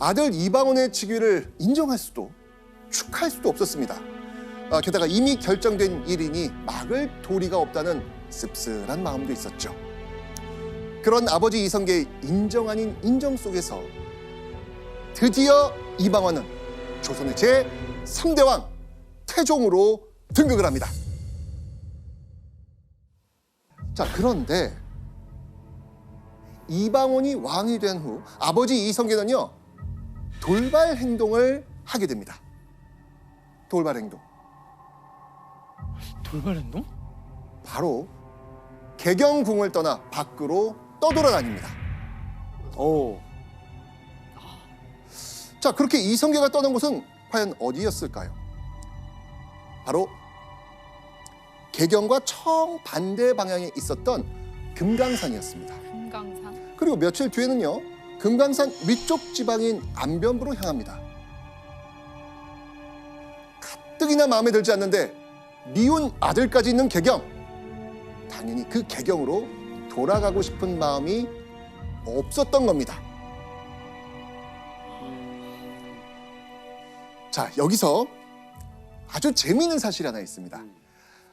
아들 이방원의 직위를 인정할 수도 축하할 수도 없었습니다. 아, 게다가 이미 결정된 일이니 막을 도리가 없다는 씁쓸한 마음도 있었죠. 그런 아버지 이성계의 인정 아닌 인정 속에서 드디어 이방원은 조선의 제 3대 왕 태종으로 등극을 합니다. 자, 그런데 이방원이 왕이 된 후 아버지 이성계는요 돌발 행동을 하게 됩니다. 돌발 행동. 돌발 행동? 바로 개경궁을 떠나 밖으로 떠돌아다닙니다. 오. 자, 그렇게 이성계가 떠난 곳은 과연 어디였을까요? 바로 개경과 정반대 방향에 있었던 금강산이었습니다. 금강산. 그리고 며칠 뒤에는요, 금강산 위쪽 지방인 안변부로 향합니다. 가뜩이나 마음에 들지 않는데 미운 아들까지 있는 개경. 당연히 그 개경으로 돌아가고 싶은 마음이 없었던 겁니다. 자, 여기서 아주 재미있는 사실이 하나 있습니다.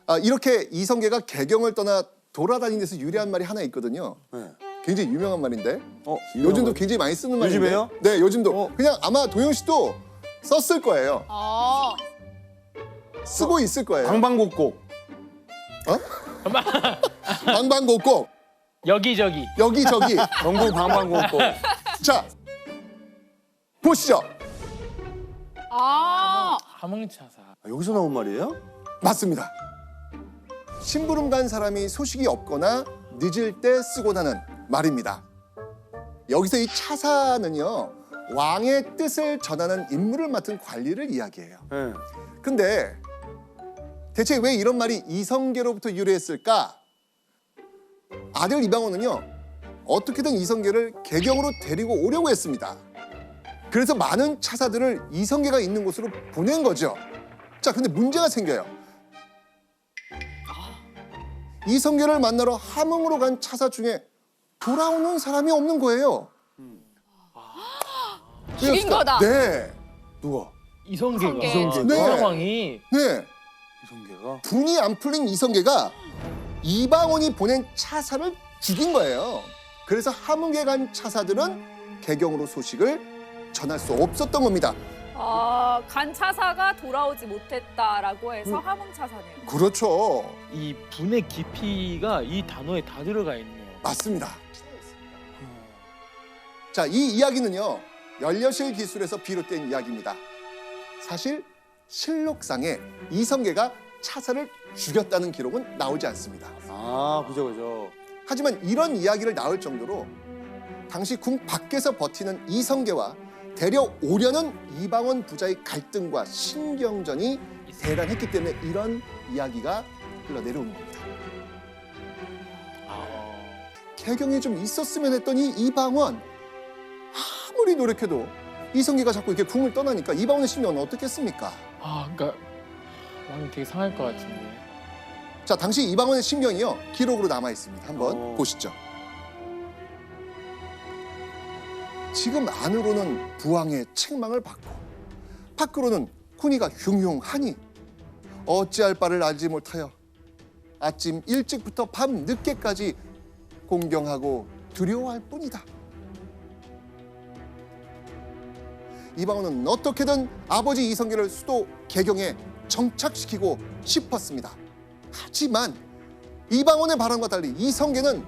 아, 이렇게 이성계가 개경을 떠나 돌아다니는 데서 유래한 말이 하나 있거든요. 네. 굉장히 유명한 말인데 어, 요즘도 굉장히 많이 쓰는 말인데 요즘에요? 네 요즘도 어. 그냥 아마 도영 씨도 썼을 거예요 아, 쓰고 있을 거예요 방방곡곡. 방방곡곡 여기저기. 여기저기 전국 방방곡곡. 자 보시죠 아, 함흥차사. 아, 여기서 나온 말이에요? 맞습니다 심부름 간 사람이 소식이 없거나 늦을 때 쓰고 나는 말입니다 여기서 이 차사는요 왕의 뜻을 전하는 임무를 맡은 관리를 이야기해요 네. 근데 대체 왜 이런 말이 이성계로부터 유래했을까? 아들 이방원은요 어떻게든 이성계를 개경으로 데리고 오려고 했습니다. 그래서 많은 차사들을 이성계가 있는 곳으로 보낸 거죠. 자, 근데 문제가 생겨요. 이성계를 만나러 함흥으로 간 차사 중에 돌아오는 사람이 없는 거예요. 죽인 거다. 네, 누가? 이성계가. 이성계. 네. 사왕이 네. 이성계가? 분이 안 풀린 이성계가 이방원이 보낸 차사를 죽인 거예요. 그래서 함흥에 간 차사들은 개경으로 소식을 전할 수 없었던 겁니다. 아, 간 차사가 돌아오지 못했다라고 해서 함흥 차사네요. 그렇죠. 이 분의 깊이가 이 단어에 다 들어가 있네요. 맞습니다. 자, 이 이야기는요. 연려실 기술에서 비롯된 이야기입니다. 사실 실록상에 이성계가 차사를 죽였다는 기록은 나오지 않습니다. 아, 그죠, 그죠. 하지만 이런 이야기를 나올 정도로 당시 궁 밖에서 버티는 이성계와 데려오려는 이방원 부자의 갈등과 신경전이 대단했기 때문에 이런 이야기가 흘러내려오는 겁니다. 개경이 좀 있었으면 했더니 이방원 아무리 노력해도 이성계가 자꾸 이렇게 궁을 떠나니까 이방원의 심령은 어떻겠습니까? 아, 그러니까 마음이 되게 상할 것 같은데. 자, 당시 이방원의 심경이요 기록으로 남아 있습니다. 한번 어. 보시죠. 지금 안으로는 부왕의 책망을 받고 밖으로는 훈이가 흉흉하니 어찌할 바를 알지 못하여 아침 일찍부터 밤 늦게까지 공경하고 두려워할 뿐이다. 이방원은 어떻게든 아버지 이성계를 수도 개경에 정착시키고 싶었습니다. 하지만 이방원의 바람과 달리 이성계는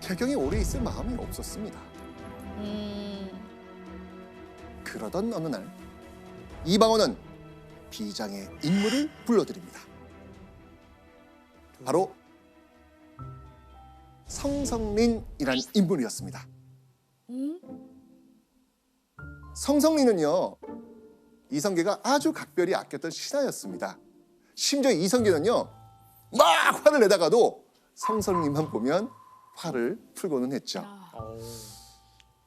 개경에 오래 있을 마음이 없었습니다. 음, 그러던 어느 날 이방원은 비장의 인물을 불러드립니다. 바로 성성린이란 인물이었습니다. 음? 성성린은요 이성계가 아주 각별히 아꼈던 신하였습니다. 심지어 이성계는요 막 화를 내다가도 성성린만 보면 화를 풀고는 했죠. 아,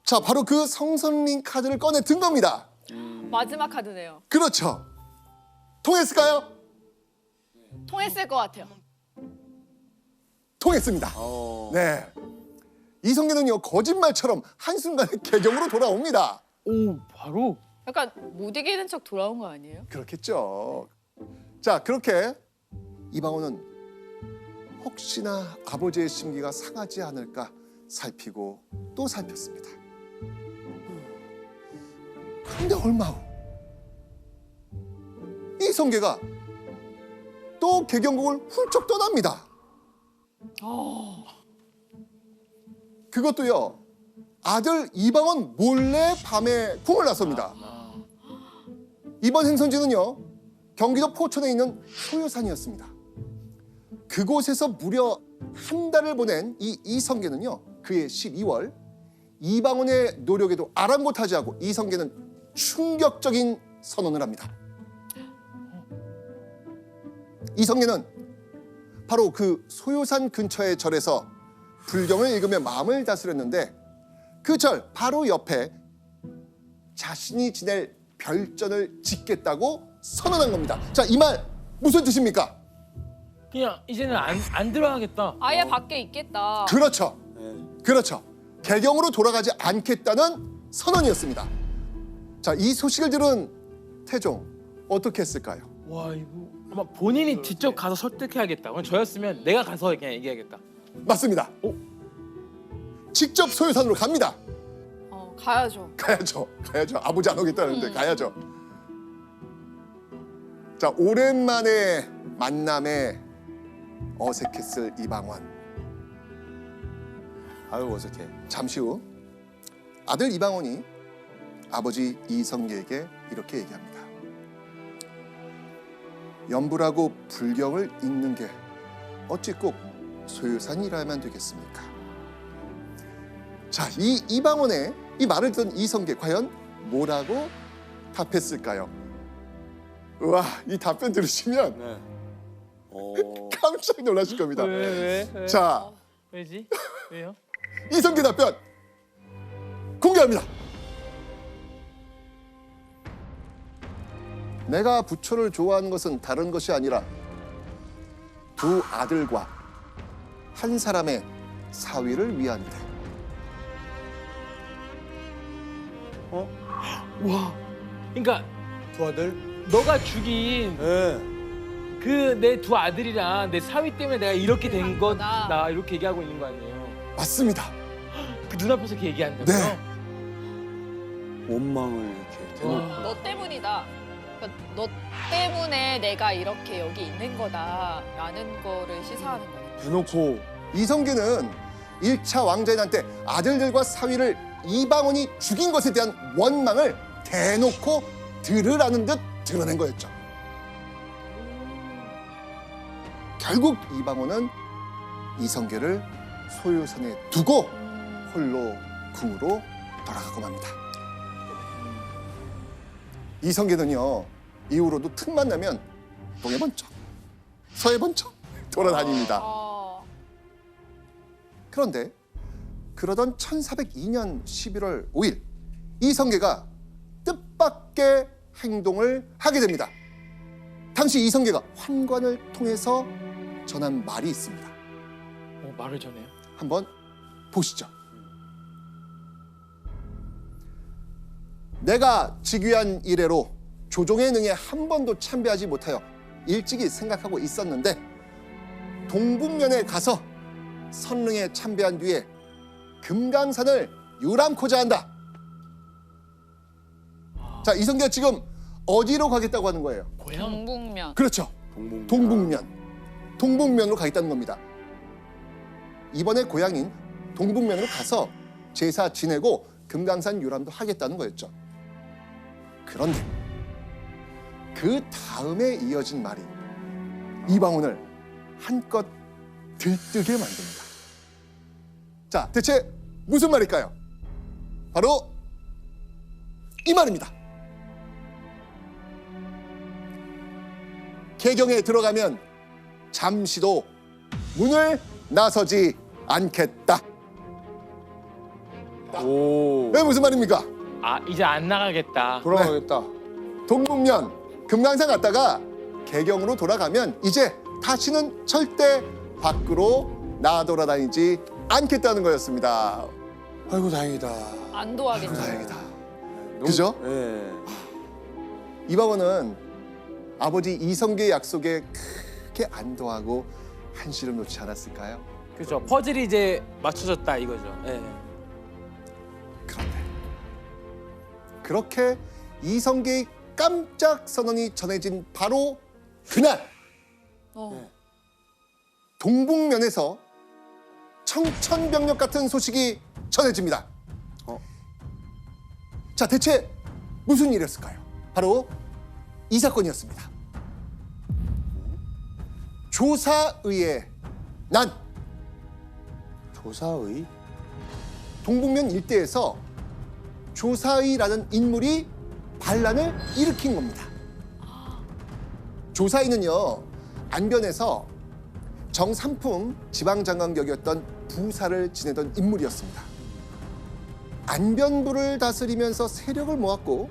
자 바로 그 성성린 카드를 꺼내 든 겁니다. 마지막 카드네요. 그렇죠. 통했을까요? 통했을 것 같아요. 통했습니다. 어. 네. 이성계는요 거짓말처럼 한순간에 개경으로 돌아옵니다. 오 바로 약간 못 이기는 척 돌아온 거 아니에요? 그렇겠죠. 자, 그렇게 이방원은 혹시나 아버지의 심기가 상하지 않을까 살피고 또 살폈습니다. 그런데 얼마 후 이성계가 또 개경궁을 훌쩍 떠납니다. 그것도요 아들 이방원 몰래 밤에 궁을 나섭니다. 이번 행선지는요 경기도 포천에 있는 소요산이었습니다. 그곳에서 무려 한 달을 보낸 이 이성계는요 그해 12월 이방원의 노력에도 아랑곳하지 않고 이성계는 충격적인 선언을 합니다. 이성계는 바로 그 소요산 근처의 절에서 불경을 읽으며 마음을 다스렸는데 그 절 바로 옆에 자신이 지낼 별전을 짓겠다고 선언한 겁니다. 자, 이 말 무슨 뜻입니까? 그냥 이제는 안, 안 들어가겠다. 아예 밖에 있겠다. 그렇죠. 네. 그렇죠. 개경으로 돌아가지 않겠다는 선언이었습니다. 자, 이 소식을 들은 태종 어떻게 했을까요? 와 이거 아마 본인이 직접 가서 설득해야겠다. 그럼 저였으면 내가 가서 그냥 얘기하겠다. 맞습니다. 직접 소요산으로 갑니다. 어, 가야죠. 가야죠. 가야죠. 아버지 안 오겠다는데 가야죠. 자, 오랜만에 만남에 어색했을 이방원. 아유 어색해. 잠시 후 아들 이방원이 아버지 이성계에게 이렇게 얘기합니다. 연불하고 불경을 읽는 게 어찌 꼭 소유산이라야만 되겠습니까? 자, 이 이방원의 이 말을 듣던 이성계 과연 뭐라고 답했을까요? 우와, 이 답변 들으시면 네. 어. 깜짝 놀라실 겁니다. 왜 왜? 왜? 자, 왜지? 왜요? 이성계 답변 공개합니다. 내가 부처를 좋아하는 것은 다른 것이 아니라 두 아들과 한 사람의 사위를 위한데 와. 그러니까 두 아들? 너가 죽인 네. 그내 두 아들이랑 내 사위 때문에 내가 이렇게 된 거다. 거다 이렇게 얘기하고 있는 거 아니에요? 맞습니다. 그 눈앞에서 이렇게 얘기한다고요? 네. 원망을 이렇게 대놓고. 와. 너 때문이다. 그러니까 너 때문에 내가 이렇게 여기 있는 거다라는 거를 시사하는 거예요. 대놓고 이성계는 1차 왕자인 한때 아들들과 사위를 이방원이 죽인 것에 대한 원망을 대놓고 들으라는 듯 드러낸 거였죠. 결국 이방원은 이성계를 소유산에 두고 홀로 궁으로 돌아가고 맙니다. 이성계는요 이후로도 틈만 나면 동해 번쩍 서해 번쩍 돌아다닙니다. 아, 그런데 그러던 1402년 11월 5일 이성계가 뜻밖의 행동을 하게 됩니다. 당시 이성계가 환관을 통해서 전한 말이 있습니다. 어, 말을 전해요. 한번 보시죠. 내가 즉위한 이래로 조종의 능에 한 번도 참배하지 못하여 일찍이 생각하고 있었는데 동북면에 가서 선릉에 참배한 뒤에 금강산을 유람코자 한다. 자, 이성계가 지금 어디로 가겠다고 하는 거예요? 고향. 동북면. 그렇죠. 동북 동북면. 동북면으로 가겠다는 겁니다. 이번에 고향인 동북면으로 가서 제사 지내고 금강산 유람도 하겠다는 거였죠. 그런데 그 다음에 이어진 말이 이방원을 한껏 들뜨게 만듭니다. 자, 대체 무슨 말일까요? 바로 이 말입니다. 개경에 들어가면 잠시도 문을 나서지 않겠다. 오. 왜 무슨 말입니까? 아 이제 안 나가겠다. 돌아가겠다. 동북면 금강산 갔다가 개경으로 돌아가면 이제 다시는 절대 밖으로 나돌아다니지 않겠다는 거였습니다. 아이고 다행이다. 안도하겠죠. 아이고 다행이다. 그죠? 예. 이방원은 아버지 이성계의 약속에 크게 안도하고 한시름 놓지 않았을까요? 그죠. 퍼즐이 이제 맞춰졌다 이거죠. 예. 그렇게 이성계의 깜짝 선언이 전해진 바로 그날 어. 동북면에서 청천벽력 같은 소식이 전해집니다. 어? 자, 대체 무슨 일이었을까요? 바로 이 사건이었습니다. 조사의의 난 조사의 동북면 일대에서 조사의라는 인물이 반란을 일으킨 겁니다. 조사의는요 안변에서 정삼품 지방장관격이었던 부사를 지내던 인물이었습니다. 안변부를 다스리면서 세력을 모았고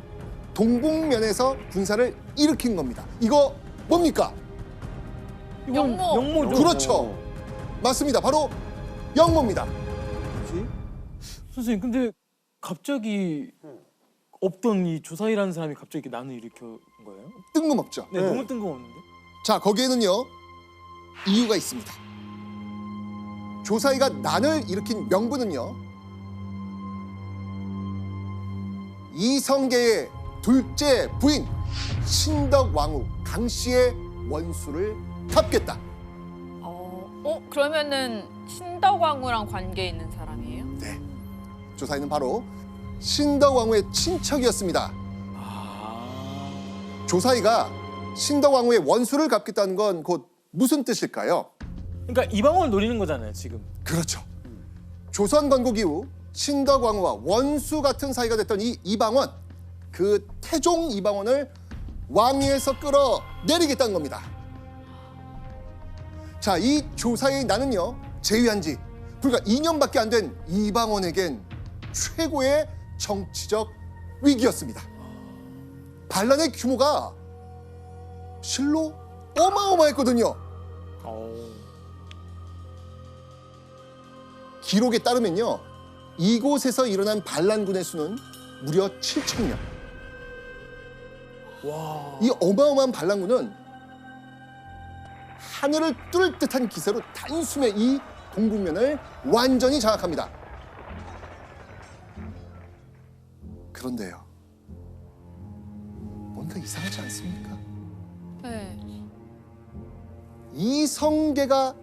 동북면에서 군사를 일으킨 겁니다. 이거 뭡니까? 이건 영모. 영모죠. 그렇죠. 맞습니다. 바로 영모입니다. 선생님 근데 갑자기 없던 이 조사이라는 사람이 갑자기 난을 일으킨 거예요? 뜬금없죠. 네, 네. 너무 뜬금없는데. 자, 거기에는요. 이유가 있습니다. 조사이가 난을 일으킨 명분은요. 이성계의 둘째 부인 신덕 왕후 강 씨의 원수를 갚겠다. 어, 어 그러면은 신덕왕후랑 관계 있는 사람이에요? 네. 조사이는 바로 신덕왕후의 친척이었습니다. 아. 조사이가 신덕왕후의 원수를 갚겠다는 건 곧 무슨 뜻일까요? 그러니까 이방원을 노리는 거잖아요 지금. 그렇죠. 조선 건국 이후 신덕왕후와 원수 같은 사이가 됐던 이 이방원, 그 태종 이방원을 왕위에서 끌어내리겠다는 겁니다. 자, 이 조사의 나는요 제위한 지 불과 2년밖에 안 된 이방원에겐 최고의 정치적 위기였습니다. 반란의 규모가 실로 어마어마했거든요. 어. 기록에 따르면요. 이곳에서 일어난 반란군의 수는 무려 7천 명. 와. 이 어마어마한 반란군은 하늘을 뚫을 듯한 기세로 단숨에 이 동북면을 완전히 장악합니다. 그런데요. 뭔가 이상하지 않습니까? 네. 이 성계가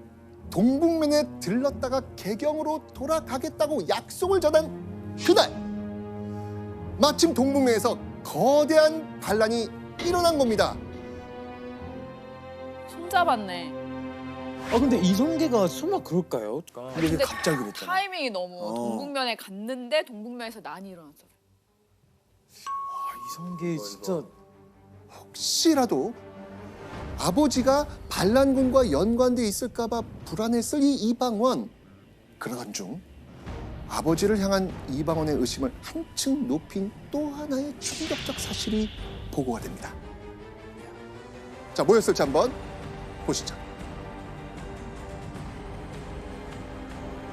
동북면에 들렀다가 개경으로 돌아가겠다고 약속을 전한 그날 마침 동북면에서 거대한 반란이 일어난 겁니다. 손잡았네. 아 근데 이성계가 설마 그럴까요? 근데 왜 근데 갑자기 그랬잖아. 타이밍이 너무 어. 동북면에 갔는데 동북면에서 난이 일어났어. 아, 이성계 진짜 혹시라도 아버지가 반란군과 연관돼 있을까 봐 불안했을 이 이방원. 그러던 중 아버지를 향한 이방원의 의심을 한층 높인 또 하나의 충격적 사실이 보고가 됩니다. 자, 뭐였을지 한번 보시죠.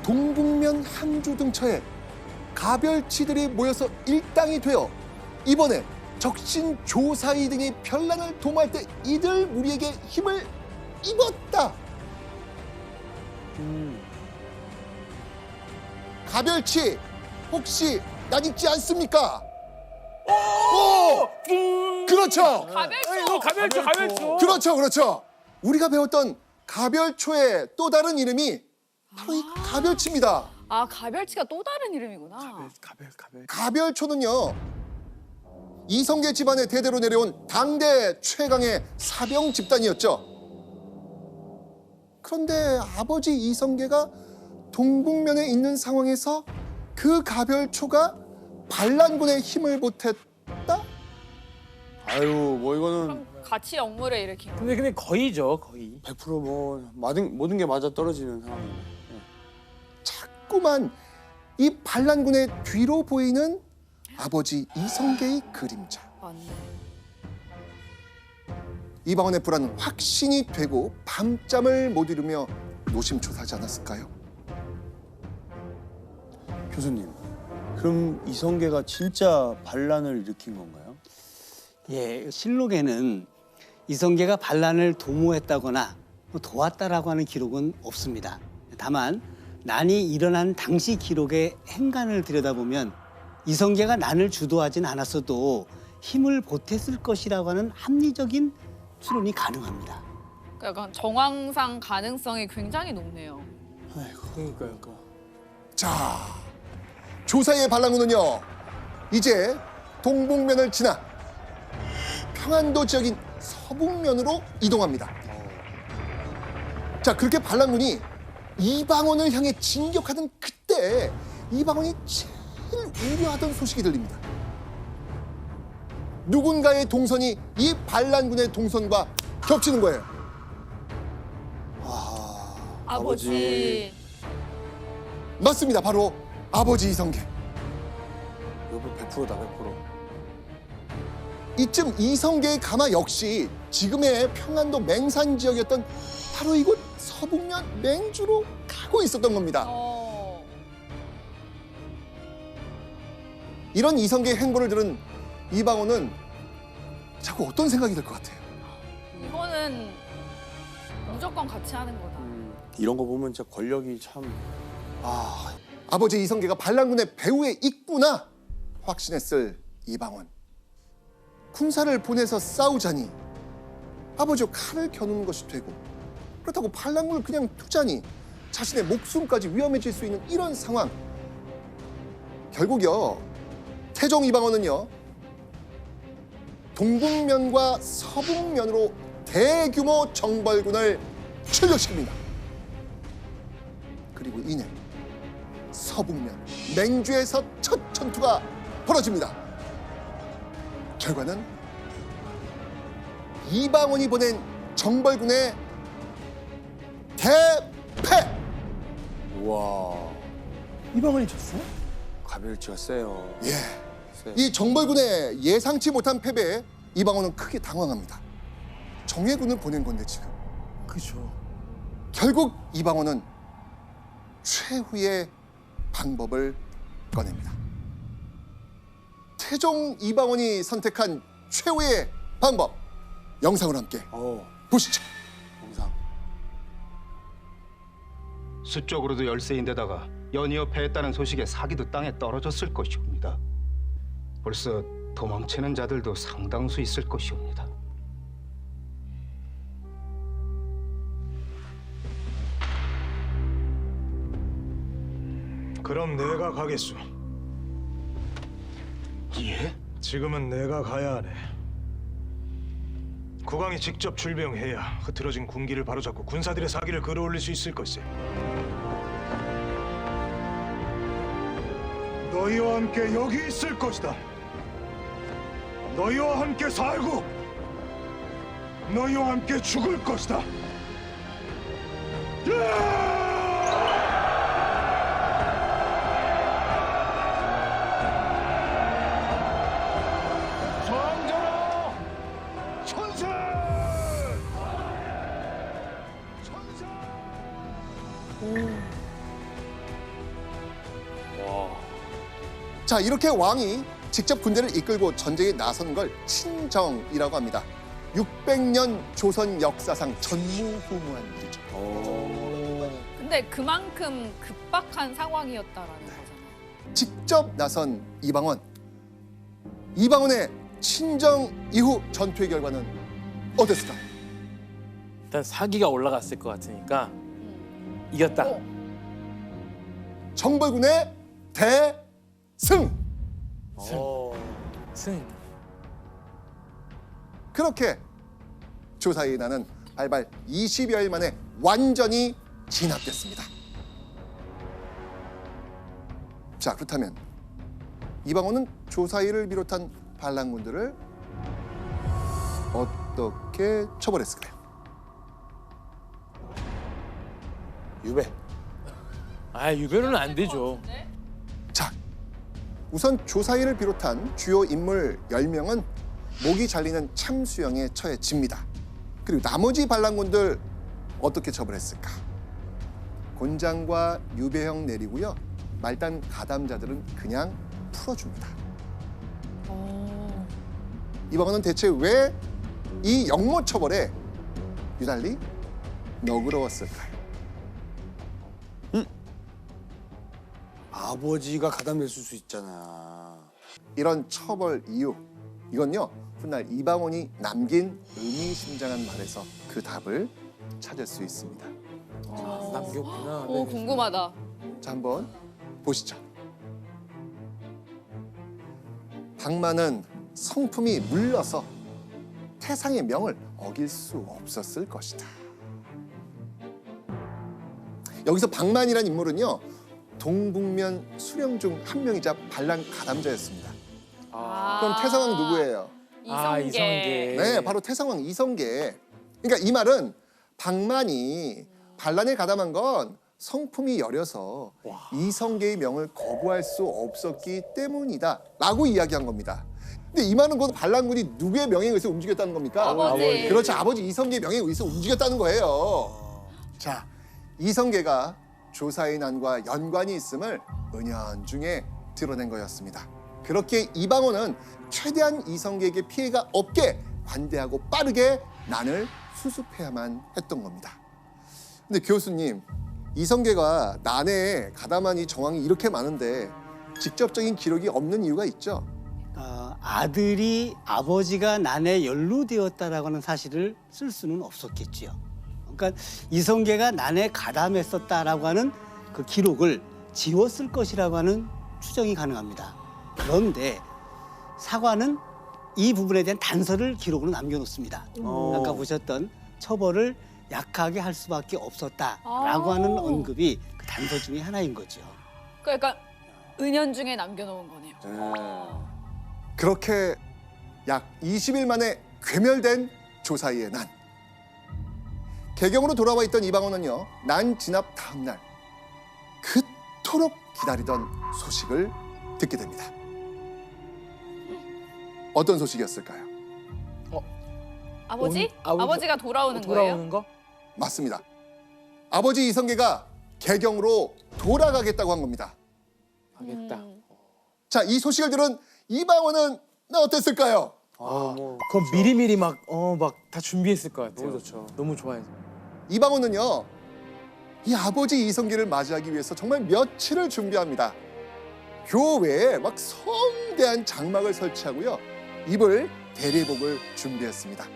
동북면 함주 등처에 가별치들이 모여서 일당이 되어 이번에 적신 조사이 등이 변란을 도모할 때 이들 우리에게 힘을 입었다. 음. 가별치 혹시 낯익지 않습니까? 오! 그렇죠. 가별초. 이거 가멸초 가멸초. 그렇죠. 그렇죠. 우리가 배웠던 가별초의 또 다른 이름이 바로 이 가별치입니다. 아 가별치가 또 다른 이름이구나. 가별 가별. 가별초는요 이성계 집안의 대대로 내려온 당대 최강의 사병 집단이었죠. 그런데 아버지 이성계가 동북면에 있는 상황에서 그 가별초가 반란군의 힘을 보탰다? 아유 뭐 이거는 같이 역물을 일으킨 거. 근데 근데 거의죠 거의. 100%뭐 모든 모든 게 맞아 떨어지는 상황이네. 예. 자꾸만 이 반란군의 뒤로 보이는 아버지 이성계의 그림자. 이방원의 불안은 확신이 되고 밤잠을 못 이루며 노심초사하지 않았을까요? 교수님 그럼 이성계가 진짜 반란을 일으킨 건가요? 예, 실록에는 이성계가 반란을 도모했다거나 도왔다라고 하는 기록은 없습니다. 다만 난이 일어난 당시 기록의 행간을 들여다보면 이성계가 난을 주도하진 않았어도 힘을 보탰을 것이라고 하는 합리적인 추론이 가능합니다. 약간 정황상 가능성이 굉장히 높네요. 그러니까요. 자, 조사의 반란군은요. 이제 동북면을 지나 평안도 지역인 서북면으로 이동합니다. 자, 그렇게 반란군이 이방원을 향해 진격하던 그때 이방원이 우려하던 소식이 들립니다. 누군가의 동선이 이 반란군의 동선과 겹치는 거예요. 아버지. 맞습니다. 바로 아버지 이성계. 여보 100%다 100%. 이쯤 이성계의 가마 역시 지금의 평안도 맹산 지역이었던 바로 이곳 서북면 맹주로 가고 있었던 겁니다. 어. 이런 이성계의 행보를 들은 이방원은 자꾸 어떤 생각이 들 것 같아요. 이거는 무조건 같이 하는 거다. 음, 이런 거 보면 진짜 권력이 참 아, 아버지 이성계가 반란군의 배후에 있구나 확신했을 이방원. 군사를 보내서 싸우자니 아버지와 칼을 겨누는 것이 되고 그렇다고 반란군을 그냥 두자니 자신의 목숨까지 위험해질 수 있는 이런 상황. 결국요 태종 이방원은요 동북면과 서북면으로 대규모 정벌군을 출격시킵니다. 그리고 이내 서북면 맹주에서 첫 전투가 벌어집니다. 결과는 이방원이 보낸 정벌군의 대패. 우와 이방원이 졌어요? 가별치가 세요. 예. 세. 이 정벌군의 예상치 못한 패배에 이방원은 크게 당황합니다. 정예군을 보낸 건데 지금 그죠. 결국 이방원은 최후의 방법을 꺼냅니다. 태종 이방원이 선택한 최후의 방법 영상으로 함께 어 보시죠. 영상. 수적으로도 열세인데다가 연이어 패했다는 소식에 사기도 땅에 떨어졌을 것이옵니다. 벌써 도망치는 자들도 상당수 있을 것이옵니다. 그럼 내가 가겠소. 예? 지금은 내가 가야 하네. 국왕이 직접 출병해야 흐트러진 군기를 바로잡고 군사들의 사기를 끌어올릴 수 있을 것세. 너희와 함께 여기 있을 것이다. 너희와 함께 살고 너희와 함께 죽을 것이다. 천세! 자 이렇게 왕이 직접 군대를 이끌고 전쟁에 나선 걸 친정이라고 합니다. 600년 조선 역사상 전무후무한 일이죠. 근데 그만큼 급박한 상황이었다라는 거잖아요. 직접 나선 이방원. 이방원의 친정 이후 전투의 결과는 어땠을까? 일단 사기가 올라갔을 것 같으니까 음. 이겼다. 어. 정벌군의 대승. 어. 승. 그렇게 조사의 나는 발발 20여일 만에 완전히 진압됐습니다. 자 그렇다면 이방원은 조사이를 비롯한 반란군들을 어떻게 처벌했을까요? 유배. 아 유배로는 안 되죠. 자, 우선 조사이를 비롯한 주요 인물 10명은 목이 잘리는 참수형에 처해집니다. 그리고 나머지 반란군들 어떻게 처벌했을까? 곤장과 유배형 내리고요. 말단 가담자들은 그냥 풀어줍니다. 어. 이방원은 대체 왜 이 영모 처벌에 유달리 너그러웠을까요? 아버지가 가담했을 수 있잖아. 이런 처벌 이유 이건요 훗날 이방원이 남긴 의미심장한 말에서 그 답을 찾을 수 있습니다. 어. 남겼구나. 오 네. 궁금하다. 자 한번 보시죠. 박만은 성품이 물러서 태상의 명을 어길 수 없었을 것이다. 여기서 박만이란 인물은요 동북면 수령 중 한 명이자 반란 가담자였습니다. 아, 그럼 태상왕 누구예요? 아, 이성계. 이성계. 네, 바로 태상왕 이성계. 그러니까 이 말은 박만이 반란에 가담한 건 성품이 여려서 이성계의 명을 거부할 수 없었기 때문이다 라고 이야기한 겁니다. 근데 이 말은 곧 반란군이 누구의 명예에 의해서 움직였다는 겁니까? 아버지. 그렇죠. 아버지 이성계의 명예에 의해서 움직였다는 거예요. 자, 이성계가 조사의 난과 연관이 있음을 은연중에 드러낸 거였습니다. 그렇게 이방원은 최대한 이성계에게 피해가 없게 관대하고 빠르게 난을 수습해야만 했던 겁니다. 근데 교수님, 이성계가 난에 가담한 이 정황이 이렇게 많은데 직접적인 기록이 없는 이유가 있죠? 어, 아들이 아버지가 난에 연루되었다라고 하는 사실을 쓸 수는 없었겠지요. 그러니까 이성계가 난에 가담했었다라고 하는 그 기록을 지웠을 것이라고 하는 추정이 가능합니다. 그런데 사관은 이 부분에 대한 단서를 기록으로 남겨놓습니다. 어. 아까 보셨던 처벌을 약하게 할 수밖에 없었다라고 아. 하는 언급이 그 단서 중에 하나인 거죠. 그러니까 은연 중에 남겨놓은 거네요. 네. 그렇게 약 20일 만에 괴멸된 조사이의 난. 개경으로 돌아와 있던 이방원은요, 난 진압 다음 날 그토록 기다리던 소식을 듣게 됩니다. 어떤 소식이었을까요? 아버지? 온- 아버지- 아버지가 돌아오는, 어, 거예요? 돌아오는 거? 맞습니다. 아버지 이성계가 개경으로 돌아가겠다고 한 겁니다. 하겠다. 음. 자, 이 소식을 들은 이방원은 어땠을까요? 아, 뭐. 그럼 미리미리 막 어 막 다 준비했을 것 같아요. 너무 좋죠. 너무 좋아해서. 이방원은요, 이 아버지 이성계를 맞이하기 위해서 정말 며칠을 준비합니다. 교외에 막 성대한 장막을 설치하고요, 입을 대리복을 준비했습니다.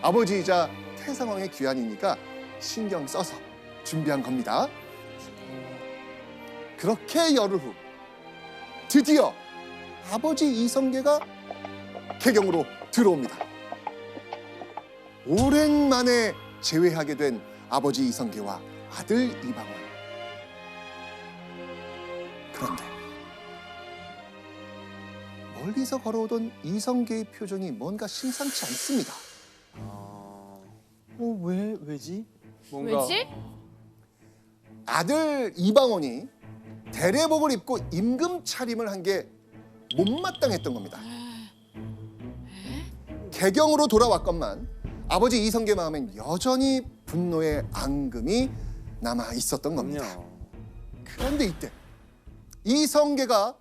아버지이자 태상왕의 귀환이니까 신경 써서 준비한 겁니다. 그렇게 열흘 후 드디어 아버지 이성계가 개경으로 들어옵니다. 오랜만에 재회하게 된 아버지 이성계와 아들 이방원. 그런데 멀리서 걸어오던 이성계의 표정이 뭔가 심상치 않습니다. 어 왜 왜지? 뭔가. 왜지? 아들 이방원이 대례복을 입고 임금 차림을 한 게 못마땅했던 겁니다. 개경으로 돌아왔건만 아버지 이성계 마음엔 여전히 분노의 앙금이 남아 있었던 겁니다. 그런데 이때 이성계가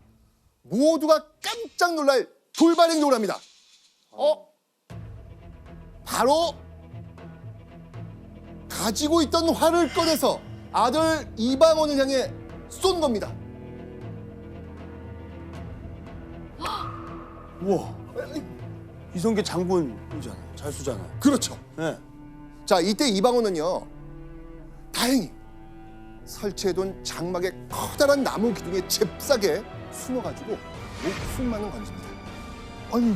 모두가 깜짝 놀랄 돌발 행동을 합니다. 어? 바로 가지고 있던 활을 꺼내서 아들 이방원을 향해 쏜 겁니다. 우와. 이성계 장군이잖아요. 잘 쏘잖아요. 그렇죠. 네. 자, 이때 이방원은요. 다행히 설치해둔 장막의 커다란 나무 기둥에 잽싸게 숨어가지고 목숨만은 건집니다. 아니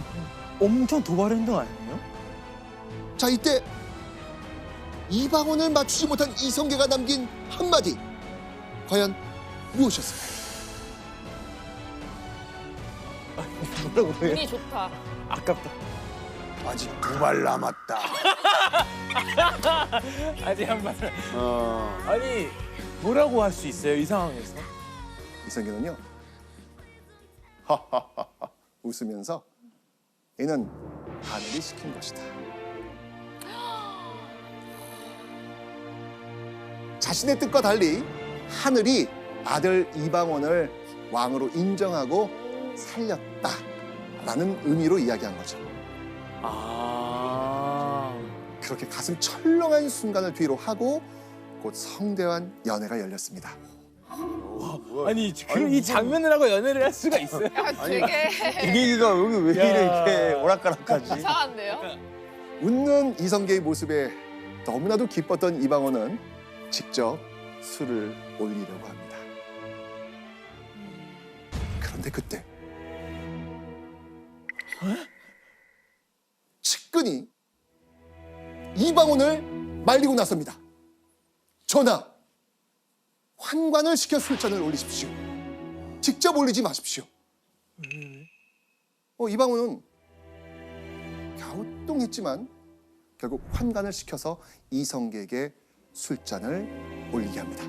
엄청 도발 행동 아니에요? 자, 이때 이방원을 맞추지 못한 이성계가 남긴 한마디. 과연 무엇이었을까요? 뭐라고 해요? 운이 좋다. 아깝다. 아직 두 발 남았다. 아직 한 번. 어. 아니 뭐라고 할 수 있어요 이 상황에서? 이성계는요. 하하하하 웃으면서 이는 하늘이 시킨 것이다. 자신의 뜻과 달리 하늘이 아들 이방원을 왕으로 인정하고 살렸다 라는 의미로 이야기한 거죠. 아. 그렇게 가슴 철렁한 순간을 뒤로 하고 곧 성대한 연애가 열렸습니다. 아니 그럼 이 장면을 하고 연애를 할 수가 있어요? 야, 되게 분위기가 여기 왜 야. 이렇게 오락가락하지? 이상한데요? 웃는 이성계의 모습에 너무나도 기뻤던 이방원은 직접 술을 올리려고 합니다. 그런데 그때 측근이 이방원을 말리고 나섭니다. 전하, 환관을 시켜 술잔을 올리십시오. 직접 올리지 마십시오. 어, 이방원은 갸우뚱했지만 결국 환관을 시켜서 이성계에게 술잔을 올리게 합니다.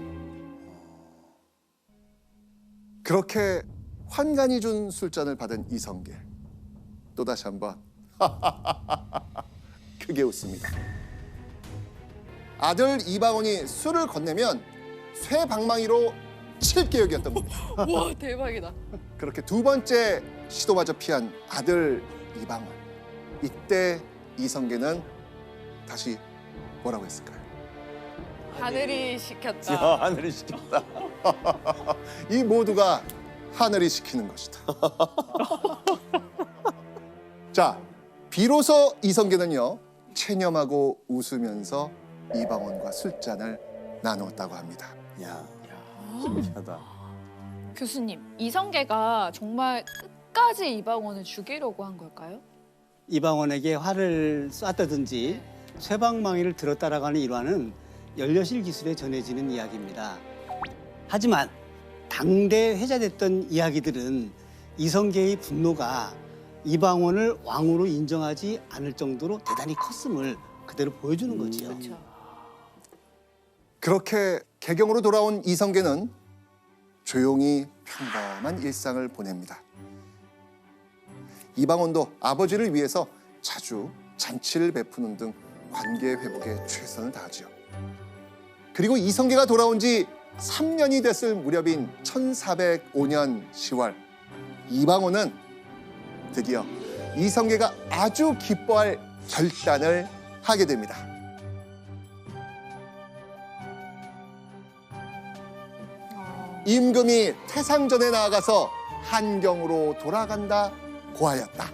그렇게 환관이 준 술잔을 받은 이성계 또 다시 한번 크게 웃습니다. 아들 이방원이 술을 건네면 쇠 방망이로 칠 계획이었던 겁니다. 와 대박이다. 그렇게 두 번째 시도마저 피한 아들 이방원. 이때 이성계는 다시 뭐라고 했을까요? 하늘이 시켰다. 야, 하늘이 시켰다. 이 모두가 하늘이 시키는 것이다. 자, 비로소 이성계는요 체념하고 웃으면서 이방원과 술잔을 나누었다고 합니다. 야, 신기하다. 교수님 이성계가 정말 끝까지 이방원을 죽이려고 한 걸까요? 이방원에게 활을 쐈다든지 쇠방망이를 들었다라고 하는 일화는 연려실 기술에 전해지는 이야기입니다. 하지만 당대 회자됐던 이야기들은 이성계의 분노가 이방원을 왕으로 인정하지 않을 정도로 대단히 컸음을 그대로 보여주는 거지요. 그렇죠. 그렇게 개경으로 돌아온 이성계는 조용히 평범한 일상을 보냅니다. 이방원도 아버지를 위해서 자주 잔치를 베푸는 등 관계 회복에 최선을 다하지요. 그리고 이성계가 돌아온 지 3년이 됐을 무렵인 1405년 10월 이방원은 드디어 이성계가 아주 기뻐할 결단을 하게 됩니다. 임금이 태상전에 나아가서 한경으로 돌아간다 고하였다.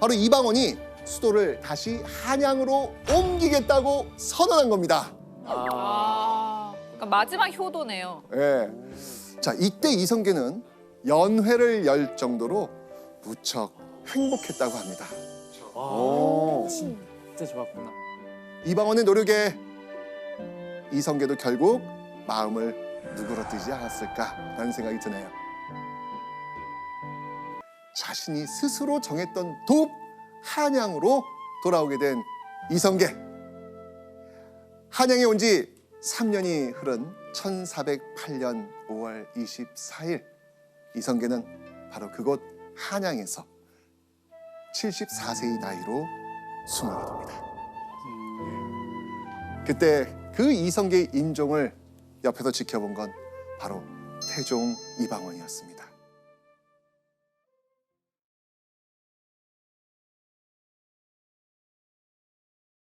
바로 이방원이 수도를 다시 한양으로 옮기겠다고 선언한 겁니다. 아, 그러니까 마지막 효도네요. 예. 자, 이때 이성계는 연회를 열 정도로 무척 행복했다고 합니다. 오. 진짜 좋았구나. 이방원의 노력에 이성계도 결국 마음을 누그러뜨리지 않았을까라는 생각이 드네요. 자신이 스스로 정했던 돕 한양으로 돌아오게 된 이성계. 한양에 온 지 3년이 흐른 1408년 5월 24일 이성계는 바로 그곳 한양에서 74세의 나이로 숨하게 됩니다. 그때 그 이성계의 임종을 옆에서 지켜본 건 바로 태종 이방원이었습니다.